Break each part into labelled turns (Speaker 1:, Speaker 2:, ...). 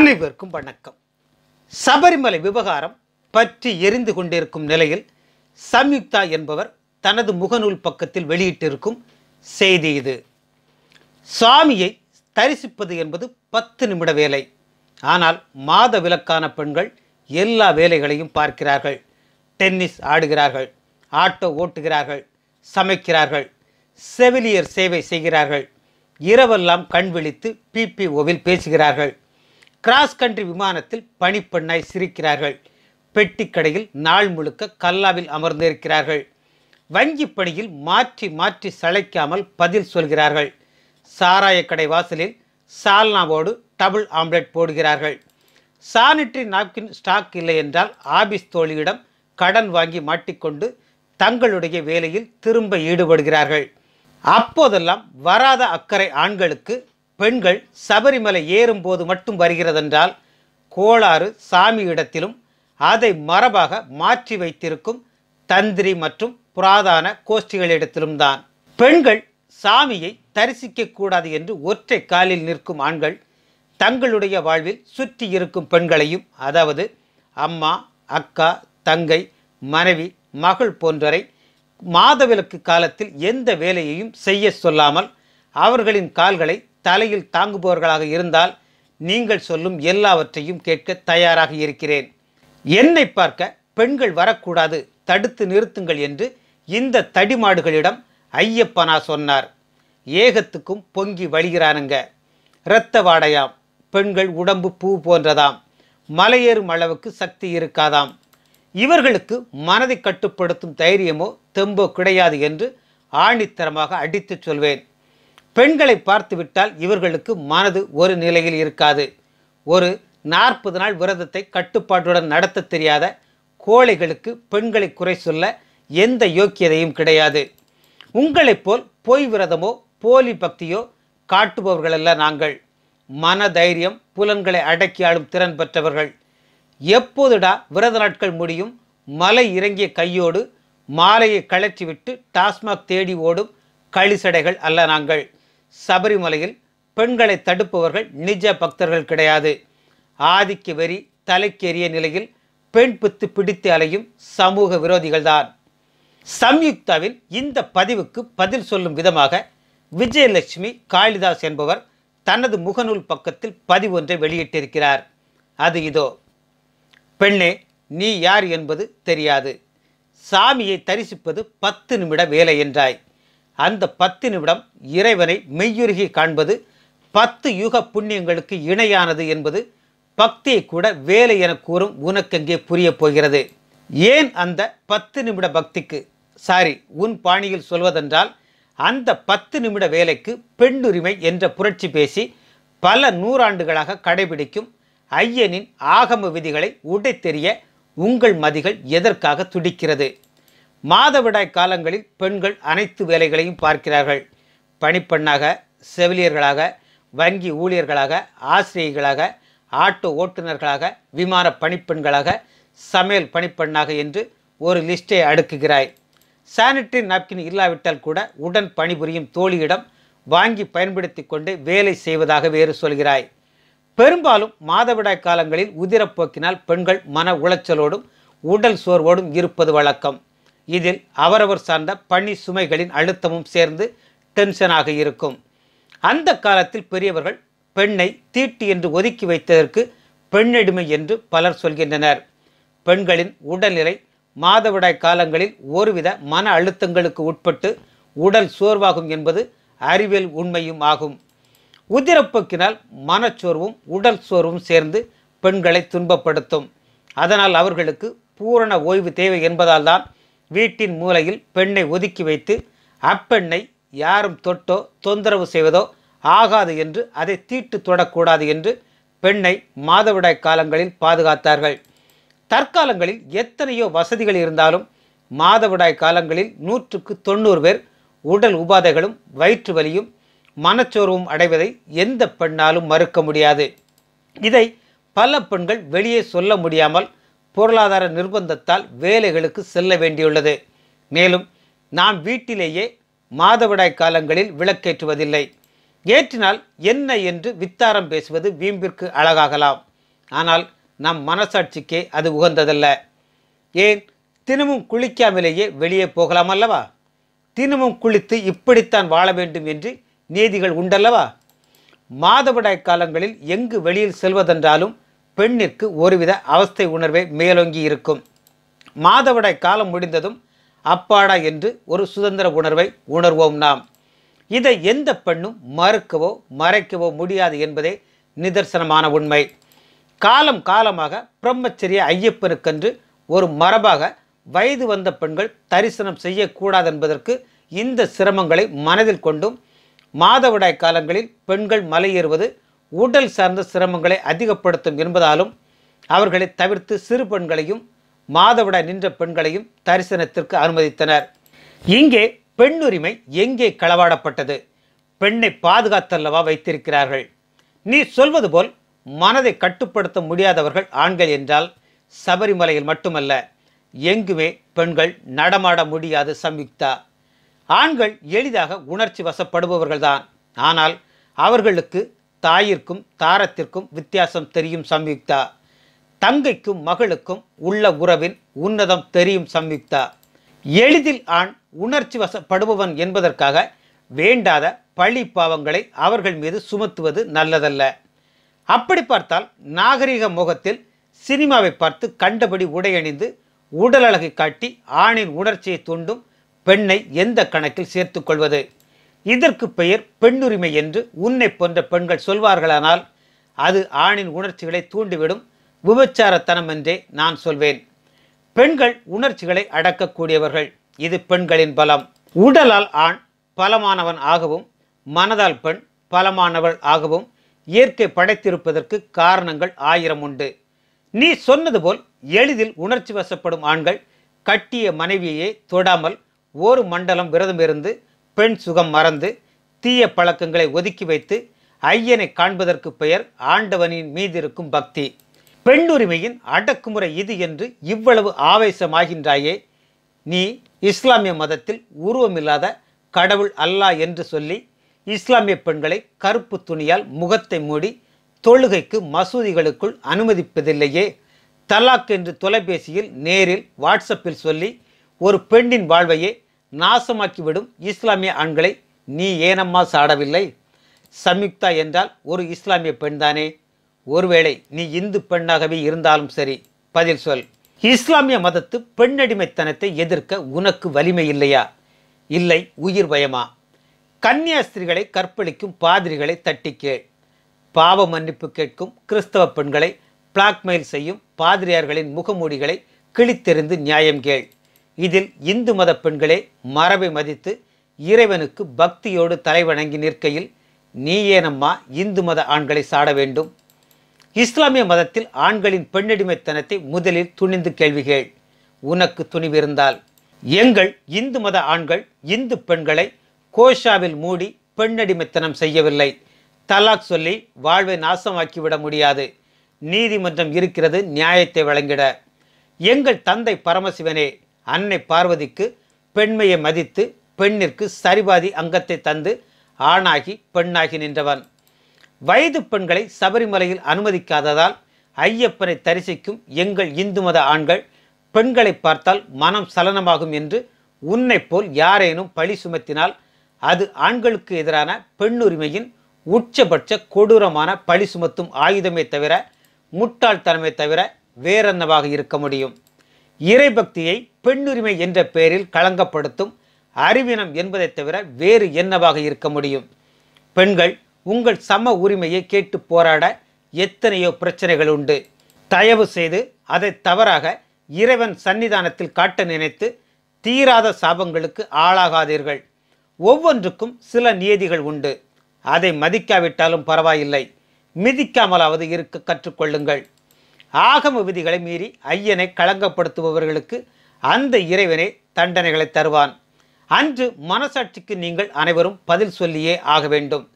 Speaker 1: அனைவருக்கும் வணக்கம். சபரிமலை விவகாரம் பற்றி எரிந்து கொண்டிருக்கும் நிலையில் சம்யுக்தா என்பவர் தனது முகநூல் பக்கத்தில் வெளியிட்டிருக்கும் செய்தி இது. சுவாமியை தரிசிப்பது என்பது பத்து நிமிட வேலை. ஆனால் மாத விலக்கான பெண்கள் எல்லா வேலைகளையும் பார்க்கிறார்கள். டென்னிஸ் ஆடுகிறார்கள் ஆட்டோ ஓட்டுகிறார்கள் சமைக்கிறார்கள் செவிலியர் சேவை செய்கிறார்கள். இரவெல்லாம் கண் விழித்து பிபிஓவில் பேசுகிறார்கள். கிராஸ் கண்ட்ரி விமானத்தில் பனிப்பெண்ணாய் சிரிக்கிறார்கள். பெட்டி கடையில் நாள் முழுக்க கல்லாவில் அமர்ந்திருக்கிறார்கள் வங்கி பணியில் மாற்றி மாற்றி சளைக்காமல் பதில் சொல்கிறார்கள். சாராய கடை வாசலில் சால்னாவோடு டபுள் ஆம்லெட் போடுகிறார்கள். சானிட்டரி நாப்கின் ஸ்டாக் இல்லை என்றால் ஆபீஸ் தோழியிடம் கடன் வாங்கி மாட்டிக்கொண்டு தங்களுடைய வேலையில் திரும்ப ஈடுபடுகிறார்கள். அப்போதெல்லாம் வராத அக்கறை ஆண்களுக்கு பெண்கள் சபரிமலை ஏறும்போது மட்டும் வருகிறதென்றால் கோளாறு சாமியிடத்திலும் அதை மரபாக மாற்றி வைத்திருக்கும் தந்திரி மற்றும் புராதான கோஷ்டிகளிடத்திலும் தான் பெண்கள் சாமியை தரிசிக்க கூடாது என்று ஒற்றை காலில் நிற்கும் ஆண்கள் தங்களுடைய வாழ்வில் சுற்றி இருக்கும் பெண்களையும் அதாவது அம்மா அக்கா தங்கை மனைவி மகள் போன்றரை மாதவிலக்கு காலத்தில் எந்த வேலையையும் செய்ய சொல்லாமல் அவர்களின் கால்களை தலையில் தாங்குபவர்களாக இருந்தால் நீங்கள் சொல்லும் எல்லாவற்றையும் கேட்க தயாராக இருக்கிறேன். என்னை பார்க்க பெண்கள் வரக்கூடாது தடுத்து நிறுத்துங்கள் என்று இந்த தடிமாடுகளிடம் ஐயப்பனா சொன்னார். ஏகத்துக்கும் பொங்கி வழிகிறானுங்க. இரத்த வாடையாம் பெண்கள் உடம்பு பூ போன்றதாம் மலையேறும் அளவுக்கு சக்தி இருக்காதாம். இவர்களுக்கு மனதை கட்டுப்படுத்தும் தைரியமோ தெம்போ கிடையாது என்று ஆணித்தரமாக அடித்துச் சொல்வேன். பெண்களை பார்த்துவிட்டால் இவர்களுக்கு மனது ஒரு நிலையில் இருக்காது. ஒரு நாற்பது நாள் விரதத்தை கட்டுப்பாட்டுடன் நடத்த தெரியாத கோழைகளுக்கு பெண்களை குறை சொல்ல எந்த யோக்கியதையும் கிடையாது. உங்களைப் போல் பொய் விரதமோ போலி பக்தியோ காட்டுபவர்களல்ல நாங்கள். மன தைரியம் புலன்களை அடக்கி ஆளும் திறன் பெற்றவர்கள். எப்போதுடா விரத நாட்கள் முடியும் மலை இறங்கிய கையோடு மாலையை கழற்றிவிட்டு டாஸ்மாக் தேடி ஓடும் களிசடைகள் அல்ல நாங்கள். சபரிமலையில் பெண்களை தடுப்பவர்கள் நிஜ பக்தர்கள் கிடையாது. ஆதிக்க வெறி தலைக்கேறிய நிலையில் பெண் பித்து பிடித்து அலையும் சமூக விரோதிகள்தான். சம்யுக்தாவின் இந்த பதிவுக்கு பதில் சொல்லும் விதமாக விஜயலட்சுமி காளிதாஸ் என்பவர் தனது முகநூல் பக்கத்தில் பதிவு ஒன்றை வெளியிட்டிருக்கிறார். அது இதோ. பெண்ணே நீ யார் என்பது தெரியாது. சாமியை தரிசிப்பது பத்து நிமிட வேலை என்றாய். அந்த பத்து நிமிடம் இறைவனை மெய்யுருகி காண்பது பத்து யுக புண்ணியங்களுக்கு இணையானது என்பது பக்தியை கூட வேலை என கூறும் உனக்கெங்கே புரியப் போகிறது. ஏன் அந்த பத்து நிமிட பக்திக்கு? சாரி உன் பாணியில் சொல்வதென்றால் அந்த பத்து நிமிட வேலைக்கு பெண்ணுரிமை என்ற புரட்சி பேசி பல நூறாண்டுகளாக கடைபிடிக்கும் ஐயனின் ஆகம விதிகளை உடைத்தெறிய உங்கள் மதிகள் எதற்காக துடிக்கிறது? மாதவிடாய் காலங்களில் பெண்கள் அனைத்து வேலைகளையும் பார்க்கிறார்கள். பணிப்பெண்ணாக செவிலியர்களாக வங்கி ஊழியர்களாக ஆசிரியர்களாக ஆட்டோ ஓட்டுநர்களாக விமான பணிப்பெண்களாக சமையல் பணிப்பெண்ணாக என்று ஒரு லிஸ்டை அடுக்குகிறாய். சானிட்டரி நாப்கின் இல்லாவிட்டால் கூட உடன் பணிபுரியும் தோழியிடம் வாங்கி பயன்படுத்தி கொண்டு வேலை செய்வதாக வேறு சொல்கிறாய். பெரும்பாலும் மாதவிடாய் காலங்களில் உதிரப்போக்கினால் பெண்கள் மன உளைச்சலோடும் உடல் சோர்வோடும் இருப்பது வழக்கம். இதில் அவரவர் சார்ந்த பணி சுமைகளின் அழுத்தமும் சேர்ந்து டென்ஷனாக இருக்கும். அந்த காலத்தில் பெரியவர்கள் பெண்ணை தீட்டு என்று ஒதுக்கி வைத்ததற்கு பெண்ணடிமை என்று பலர் சொல்கின்றனர். பெண்களின் உடல்நிலை மாதவிடாய் காலங்களில் ஒருவித மன அழுத்தங்களுக்கு உட்பட்டு உடல் சோர்வாகும் என்பது அறிவியல் உண்மையும் ஆகும். உதிரப்போக்கினால் மனச்சோர்வும் உடல் சோர்வும் சேர்ந்து பெண்களை துன்பப்படுத்தும். அதனால் அவர்களுக்கு பூரண ஓய்வு தேவை என்பதால் தான் வீட்டின் மூலையில் பெண்ணை ஒதுக்கி வைத்து அப்பெண்ணை யாரும் தொட்டோ தொந்தரவு செய்வதோ ஆகாது என்று அதை தீட்டு தொடக்கூடாது என்று பெண்ணை மாதவிடாய் காலங்களில் பாதுகாத்தார்கள். தற்காலங்களில் எத்தனையோ வசதிகள் இருந்தாலும் மாதவிடாய் காலங்களில் நூற்றுக்கு தொண்ணூறு பேர் உடல் உபாதைகளும் வயிற்று வலியும் மனச்சோர்வும் அடைவதை எந்த பெண்ணாலும் மறுக்க முடியாது. இதை பல பெண்கள் வெளியே சொல்ல முடியாமல் பொருளாதார நிர்பந்தத்தால் வேலைகளுக்கு செல்ல வேண்டியுள்ளது. மேலும் நாம் வீட்டிலேயே மாதவிடாய் காலங்களில் விளக்கேற்றுவதில்லை. ஏற்றினால் என்ன என்று வித்தாரம் பேசுவது வீம்பிற்கு அழகாகலாம். ஆனால் நம் மனசாட்சிக்கே அது உகந்ததல்ல. ஏன்? தினமும் குளிக்காமலேயே வெளியே போகலாம் அல்லவா தினமும் குளித்து இப்படித்தான் வாழ வேண்டும் என்று நீதிகள் உண்டல்லவா? மாதவிடாய் காலங்களில் எங்கு வெளியில் செல்வதென்றாலும் பெண்ணிற்கு ஒருவித அவஸ்தை உணர்வே மேலோங்கி இருக்கும். மாதவிடாய் காலம் முடிந்ததும் அப்பாடா என்று ஒரு சுதந்திர உணர்வை உணர்வோம் நாம். இதை எந்த பெண்ணும் மறுக்கவோ மறைக்கவோ முடியாது என்பதே நிதர்சனமான உண்மை. காலம் காலமாக பிரம்மச்சரிய ஐயப்பனுக்கென்று ஒரு மரபாக வயது வந்த பெண்கள் தரிசனம் செய்யக்கூடாது என்பதற்கு இந்த சிரமங்களை மனதில் கொண்டும் மாதவிடாய் காலங்களில் பெண்கள் மலையேறுவது உடல் சார்ந்த சிரமங்களை அதிகப்படுத்தும் என்பதாலும் அவர்களை தவிர்த்து சிறு பெண்களையும் மாதவிட நின்ற பெண்களையும் தரிசனத்திற்கு அனுமதித்தனர். இங்கே பெண்ணுரிமை எங்கே களவாடப்பட்டது? பெண்ணை பாதுகாத்தல்லவா வைத்திருக்கிறார்கள்? நீ சொல்வது போல் மனதை கட்டுப்படுத்த முடியாதவர்கள் ஆண்கள் என்றால் சபரிமலையில் மட்டுமல்ல எங்குமே பெண்கள் நடமாட முடியாது சம்யுக்தா. ஆண்கள் எளிதாக உணர்ச்சி வசப்படுபவர்கள்தான். ஆனால் அவர்களுக்கு தாயிற்கும் தாரத்திற்கும் வித்தியாசம் தெரியும் சம்யுக்தா. தங்கைக்கும் மகளுக்கும் உள்ள உறவின் உன்னதம் தெரியும் சம்யுக்தா. எளிதில் ஆண் உணர்ச்சி வசப்படுபவன் என்பதற்காக வேண்டாத பழி பாவங்களை அவர்கள் மீது சுமத்துவது நல்லதல்ல. அப்படி பார்த்தால் நாகரிக முகத்தில் சினிமாவை பார்த்து கண்டபடி உடையணிந்து உடல் அழகை காட்டி ஆணின் உணர்ச்சியை தூண்டும் பெண்ணை எந்த கணக்கில் சேர்த்துக்கொள்வது இதற்கு பெயர் பெண்ணுரிமை என்று உன்னை போன்ற பெண்கள் சொல்வார்களானால் அது ஆணின் உணர்ச்சிகளை தூண்டிவிடும் விபச்சாரத்தனம் என்றே நான் சொல்வேன். பெண்கள் உணர்ச்சிகளை அடக்கக்கூடியவர்கள். இது பெண்களின் பலம். உடலால் ஆண் பலமானவன் ஆகவும் மனதால் பெண் பலமானவள் ஆகவும் இயற்கை படைத்திருப்பதற்கு காரணங்கள் ஆயிரம் உண்டு. நீ சொன்னது போல் எளிதில் உணர்ச்சி வசப்படும் ஆண்கள் கட்டிய மனைவியை தொடாமல் ஒரு மண்டலம் விரதமிருந்து பெண் சுகம் மறந்து தீய பழக்கங்களை ஒதுக்கி வைத்து ஐயனை காண்பதற்கு பெயர் ஆண்டவனின் மீது இருக்கும் பக்தி. பெண்ணுரிமையின் அடக்குமுறை இது என்று இவ்வளவு ஆவேசமாகின்றாயே. நீ இஸ்லாமிய மதத்தில் உருவமில்லாத கடவுள் அல்லா என்று சொல்லி இஸ்லாமிய பெண்களை கருப்பு துணியால் முகத்தை மூடி தொழுகைக்கு மசூதிகளுக்குள் அனுமதிப்பதில்லையே. தலாக் என்று தொலைபேசியில் நேரில் வாட்ஸ்அப்பில் சொல்லி ஒரு பெண்ணின் வாழ்வையே நாசமாக்கிவிடும் இஸ்லாமிய ஆண்களை நீ ஏனம்மா சாடவில்லை? சம்யுக்தா என்றால் ஒரு இஸ்லாமிய பெண்தானே? ஒருவேளை நீ இந்து பெண்ணாகவே இருந்தாலும் சரி பதில் சொல். இஸ்லாமிய மதத்து பெண்ணடிமைத்தனத்தை எதிர்க்க உனக்கு வலிமை இல்லையா? இல்லை உயிர் பயமா? கன்னியாஸ்திரிகளை கற்பழிக்கும் பாதிரிகளை தட்டி கேள். பாவ மன்னிப்பு கேட்கும் கிறிஸ்தவ பெண்களை பிளாக்மெயில் செய்யும் பாதிரியார்களின் முகமூடிகளை கிழித்தெறிந்து நியாயம் கேள். இதில் இந்து மத பெண்களே மரபை மதித்து இறைவனுக்கு பக்தியோடு தலைவணங்கி நிற்கையில் நீ ஏனம்மா இந்து மத ஆண்களை சாட வேண்டும்? இஸ்லாமிய மதத்தில் ஆண்களின் பெண்ணடிமைத்தனத்தை முதலில் துணிந்து கேள்விகள் உனக்கு துணிவிருந்தால் எங்கள் இந்து மத ஆண்கள் இந்து பெண்களை கோஷாவில் மூடி பெண்ணடிமைத்தனம் செய்யவில்லை. தலாக் சொல்லி வாழ்வை நாசமாக்கிவிட முடியாது. நீதிமன்றம் இருக்கிறது நியாயத்தை வழங்கிட. எங்கள் தந்தை பரமசிவனே அன்னை பார்வதிக்கு பெண்மையை மதித்து பெண்ணிற்கு சரிபாதி அங்கத்தை தந்து ஆணாகி பெண்ணாகி நின்றவன். வயது பெண்களை சபரிமலையில் அனுமதிக்காததால் ஐயப்பனை தரிசிக்கும் எங்கள் இந்து மத ஆண்கள் பெண்களை பார்த்தால் மனம் சலனமாகும் என்று உன்னைப் போல் யாரேனும் பழி சுமத்தினால் அது ஆண்களுக்கு எதிரான பெண்ணுரிமையின் உச்சபட்ச கொடூரமான பழி சுமத்தும் ஆயுதமே தவிர முட்டாள்தனமே தவிர வேறென்னவாக இருக்க முடியும். இறைபக்தியை பெண்ணுரிமை என்ற பெயரில் களங்கப்படுத்தும் அறிவினம் என்பதைத் தவிர வேறு என்னவாக இருக்க முடியும்? பெண்கள் உங்கள் சம உரிமையை கேட்டு போராட எத்தனையோ பிரச்சனைகள் உண்டு. தயவு செய்து அதை தவறாக இறைவன் சன்னிதானத்தில் காட்ட நினைத்து தீராத சாபங்களுக்கு ஆளாகாதீர்கள். ஒவ்வொன்றுக்கும் சில நியதிகள் உண்டு. அதை மதிக்காவிட்டாலும் பரவாயில்லை. மிதிக்காமலாவது இருக்க கற்றுக்கொள்ளுங்கள். ஆகம விதிகளை மீறி ஐயனை களங்கப்படுத்துபவர்களுக்கு அந்த இறைவனே தண்டனைகளை தருவான். அன்று மனசாட்சிக்கு நீங்கள் அனைவரும் பதில் சொல்லியே ஆக வேண்டும்.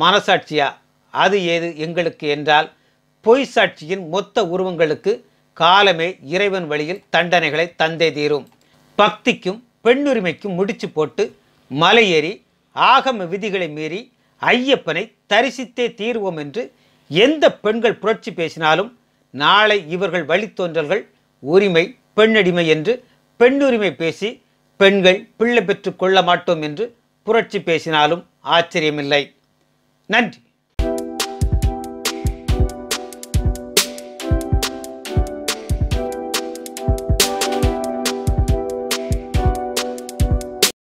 Speaker 1: மனசாட்சியா? அது ஏது எங்களுக்கு என்றால் பொய் சாட்சியின் மொத்த உருவங்களுக்கு காலமே இறைவன் வழியில் தண்டனைகளை தந்தே தீரும். பக்திக்கும் பெண்ணுரிமைக்கும் முடிச்சு போட்டு மலையேறி ஆகம விதிகளை மீறி ஐயப்பனை தரிசித்தே தீர்வோம் என்று எந்த பெண்கள் புரட்சி பேசினாலும் நாளை இவர்கள் வழித்தோன்றல்கள் உரிமை பெண்ணடிமை என்று பெண்ணுரிமை பேசி பெண்கள் பிள்ளை பெற்றுக் கொள்ள மாட்டோம் என்று புரட்சி பேசினாலும் ஆச்சரியமில்லை. நன்றி.